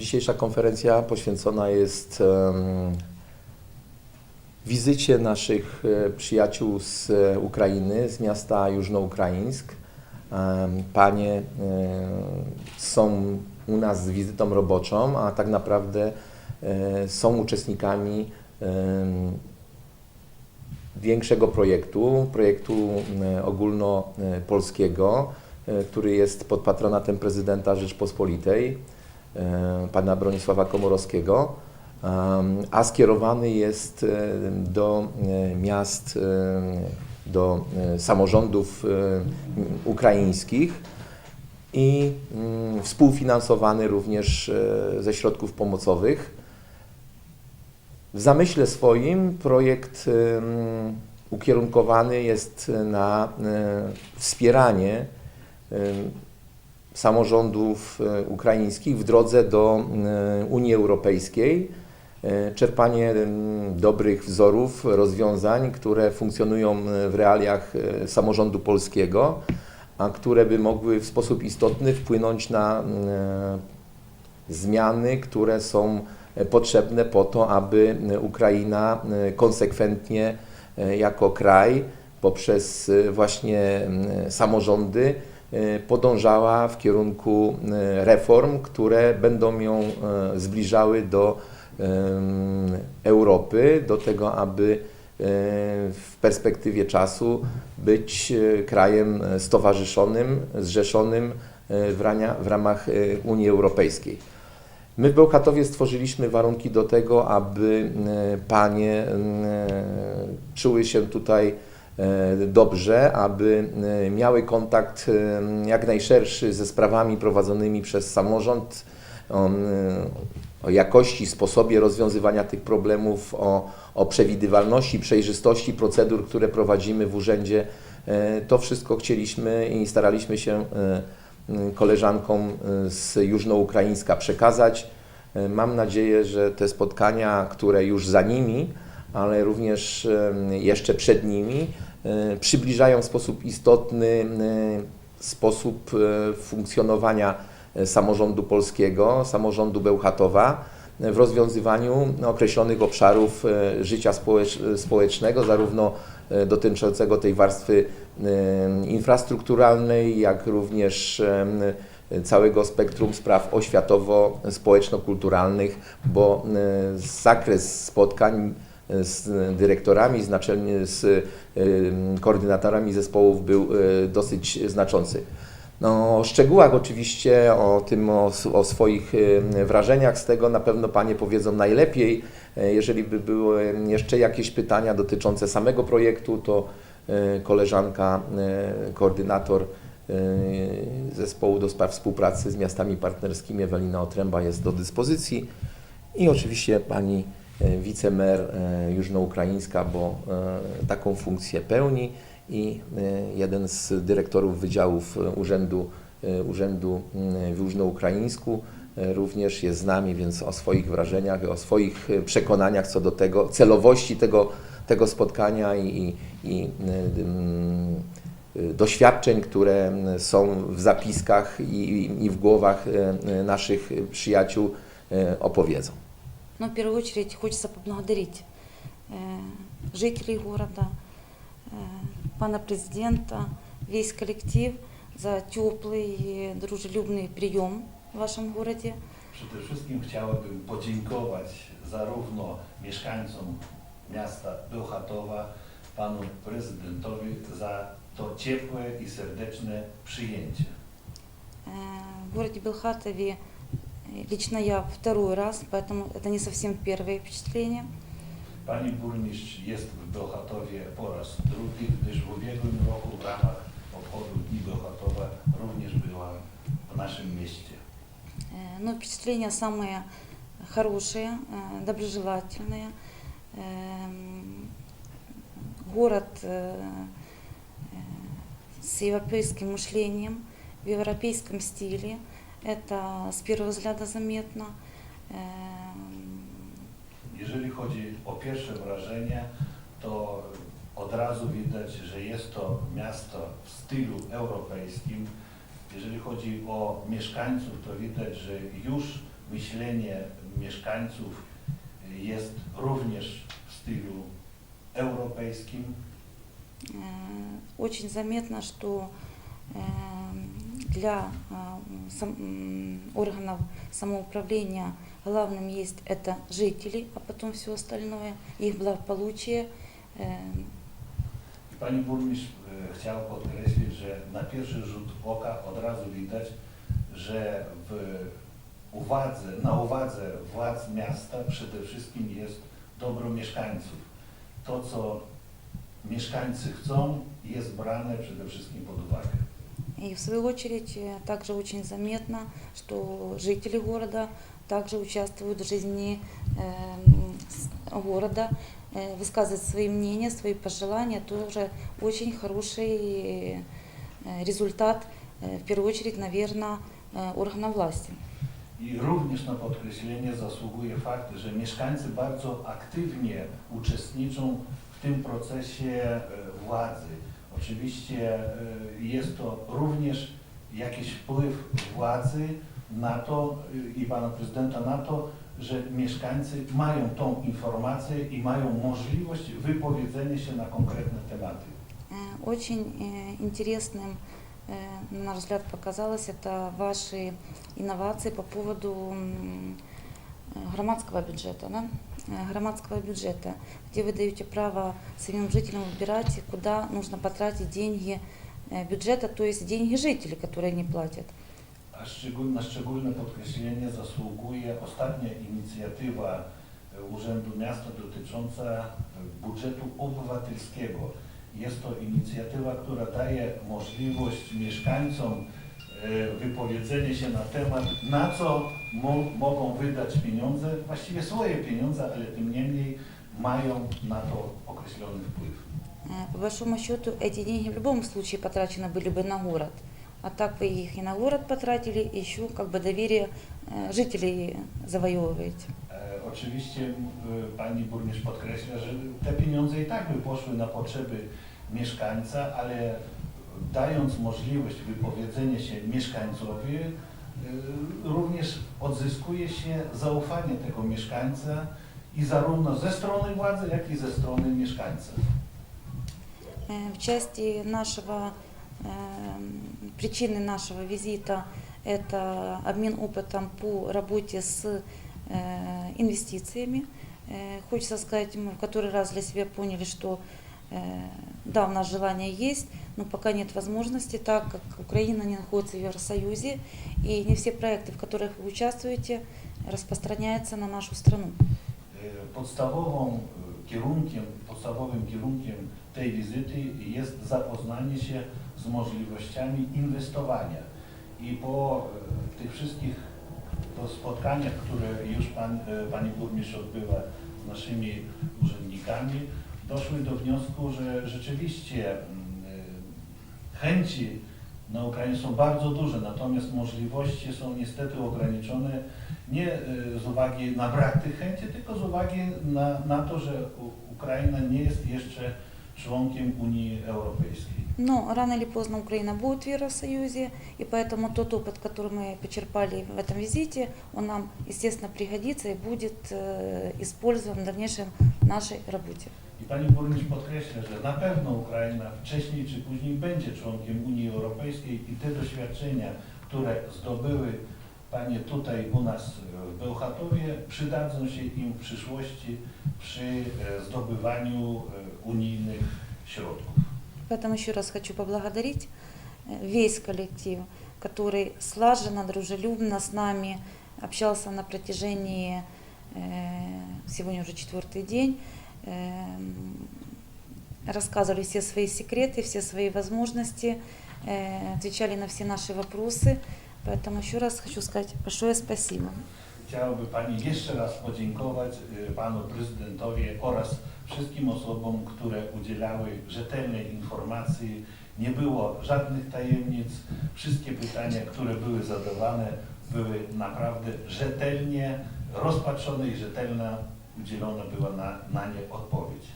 Dzisiejsza konferencja poświęcona jest wizycie naszych e, przyjaciół z e, Ukrainy, z miasta Jużnoukraińsk. Panie są u nas z wizytą roboczą, a tak naprawdę e, są uczestnikami większego projektu, projektu ogólnopolskiego, który jest pod patronatem prezydenta Rzeczpospolitej, pana Bronisława Komorowskiego, a skierowany jest e, do e, miast, e, do e, samorządów e, ukraińskich i mm, współfinansowany również e, ze środków pomocowych. W zamyśle swoim projekt ukierunkowany jest na e, wspieranie samorządów e, ukraińskich w drodze do e, Unii Europejskiej, e, czerpanie dobrych wzorów, rozwiązań, które funkcjonują w realiach samorządu polskiego, a które by mogły w sposób istotny wpłynąć na zmiany, które są potrzebne po to, aby Ukraina konsekwentnie jako kraj poprzez właśnie samorządy podążała w kierunku e, reform, które będą ją e, zbliżały do Europy, do tego, aby w perspektywie czasu być krajem stowarzyszonym, zrzeszonym w, ramach Unii Europejskiej. My w Bełchatowie stworzyliśmy warunki do tego, aby panie czuły się tutaj dobrze, aby e, miały kontakt e, jak najszerszy ze sprawami prowadzonymi przez samorząd, o, e, o jakości, sposobie rozwiązywania tych problemów, o, o przewidywalności, przejrzystości procedur, które prowadzimy w urzędzie. E, To wszystko chcieliśmy i staraliśmy się e, koleżankom e, z Jużnoukraińska przekazać. E, Mam nadzieję, że te spotkania, które już za nimi, ale również jeszcze przed nimi, e, przybliżają w sposób istotny e, sposób e, funkcjonowania e, samorządu polskiego, samorządu Bełchatowa e, w rozwiązywaniu określonych obszarów e, życia społecz- społecznego, zarówno e, dotyczącego tej warstwy e, infrastrukturalnej, jak również całego spektrum spraw oświatowo-społeczno-kulturalnych, bo e, zakres spotkań e, z dyrektorami, z, naczelni, z koordynatorami zespołów był e, dosyć znaczący. No, o szczegółach oczywiście, o tym, o, o swoich wrażeniach z tego na pewno Panie powiedzą najlepiej. E, Jeżeli by były jeszcze jakieś pytania dotyczące samego projektu, to e, koleżanka, koordynator zespołu do spraw współpracy z miastami partnerskimi Ewelina Otręba jest do dyspozycji i oczywiście Pani wicemer e, jużnoukraińska, bo e, taką funkcję pełni i e, jeden z dyrektorów wydziałów e, urzędu, e, urzędu mm, w Jużnoukraińsku e, również jest z nami, więc o swoich wrażeniach, o swoich e, przekonaniach co do tego, celowości tego, tego spotkania i, i, e, mm, e, doświadczeń, które mm, są w zapiskach i, i w głowach e, e, naszych przyjaciół e, opowiedzą. Но в первую очередь хочется поблагодарить э, жителей города, э, пана президента, весь коллектив за теплый, и дружелюбный прием в вашем городе. Przede wszystkim chciałbym podziękować zarówno mieszkańcom miasta Bełchatowa, panu prezydentowi za to ciepłe i serdeczne przyjęcie. Э, В городе Белхатове лично я второй раз, поэтому это не совсем первое wпечатление. Pani burmistrz jest w Bełchatowie po raz drugi, gdyż w ubiegłym roku w ramach obchodów Dni Bełchatowa również była w naszym mieście. Э, Но впечатления самые хорошие, э, доброжелательные. Эм, Город э, с европейским мышлением, в европейском стиле. Это с первого взгляда заметно. Эм, Jeżeli chodzi o pierwsze wrażenie, to od razu widać, że jest to miasto w stylu europejskim. Jeżeli chodzi o mieszkańców, to widać, że już myślenie mieszkańców jest również w stylu europejskim. Э, Очень заметно, что э, для э, сам- м, органов самоуправления главным есть это жители, а потом все остальное, их благополучие. Э, e, chciał podkreślić, że na pierwszy rzut oka od razu widać, że w uwadze, na uwadze władz miasta przede wszystkim jest dobro mieszkańców. To, co mieszkańcy chcą, jest brane przede wszystkim pod uwagę. И в свою очередь э, также очень заметно, что жители города также участвуют в жизни эм, города, э, высказывают свои мнения, свои пожелания. Тоже очень хороший э, результат, в первую очередь, наверное, органов власти. I również na podkreślenie zasługuje fakt, że mieszkańcy bardzo aktywnie uczestniczą w tym procesie e, władzy. Oczywiście e, jest to również jakiś wpływ władzy na to e, i pana prezydenta na to, że mieszkańcy mają tą informację i mają możliwość wypowiedzenia się na konkretne tematy. Э, Очень э, интересным, э, на наш взгляд, показалось это ваши инновации по поводу м, э, громадского бюджета, да? Э, громадского бюджета, где вы даете право самим жителям выбирать, куда нужно потратить деньги э, бюджета, то есть деньги жителей, которые szczegól, na szczególne podkreślenie zasługuje ostatnia inicjatywa e, Urzędu Miasta dotycząca e, budżetu obywatelskiego. Jest to inicjatywa, która daje możliwość mieszkańcom e, wypowiedzenia się na temat, na co mo mogą wydać pieniądze, właściwie swoje pieniądze, ale tym niemniej mają na to określony wpływ. Э, По большому счету, эти деньги в любом случае потрачены были бы на город. А так вы их и на город потратили, и еще как бы доверие э, жителей завоевываете. E, Oczywiście m, y, pani burmistrz podkreśla, że te pieniądze i tak by poszły na potrzeby mieszkańca, ale dając możliwość wypowiedzenia się mieszkańcowi, również odzyskuje się zaufanie tego mieszkańca i zarówno ze strony władzy, jak i ze strony mieszkańca. Э, В части нашего, причины нашего визита это обмен опытом по работе с инвестициями. Хочется сказать, мы в который раз для себя поняли, что да, у нас желание есть, но пока нет возможности, так как Украина не находится в Евросоюзе, и не все проекты, в которых вы участвуете, распространяются на нашу страну. Y, Podstawową y, kierunkiem, podstawowym kierunkiem tej wizyty jest zapoznanie się z możliwościami inwestowania. I po y, tych wszystkich po spotkaniach, które już pan, y, Pani Burmistrz odbyła z naszymi urzędnikami, doszły do wniosku, że rzeczywiście mm, y, chęci na Ukrainie są bardzo duże, natomiast możliwości są niestety ograniczone nie z uwagi na brak tych chęci, tylko z uwagi na, na to, że Ukraina nie jest jeszcze członkiem Unii Europejskiej. Но рано или поздно Украина будет в Евросоюзе, и поэтому тот опыт, который мы почерпали в этом визите, он нам, естественно, пригодится и будет э, использован в дальнейшем в нашей работе. I pani burmistrz podkreśla, że na pewno Ukraina wcześniej czy później będzie członkiem Unii Europejskiej i te doświadczenia, które zdobyły panie tutaj u nas w Bełchatowie, przydadzą się im w przyszłości przy e, zdobywaniu e, unijnych środków. Поэтому еще раз хочу поблагодарить э, весь коллектив, который слаженно, дружелюбно с нами общался на протяжении, э, сегодня уже четвертый день, Эм, рассказывали все свои секреты, все свои возможности, э, отвечали на все наши вопросы. Поэтому еще раз хочу сказать большое спасибо. Chciałaby Pani jeszcze raz podziękować y, Panu Prezydentowi oraz wszystkim osobom, które udzielały rzetelnej informacji. Nie było żadnych tajemnic. Wszystkie pytania, które były zadawane, były naprawdę rzetelnie rozpatrzone i rzetelna udzielona była na, na nie odpowiedź.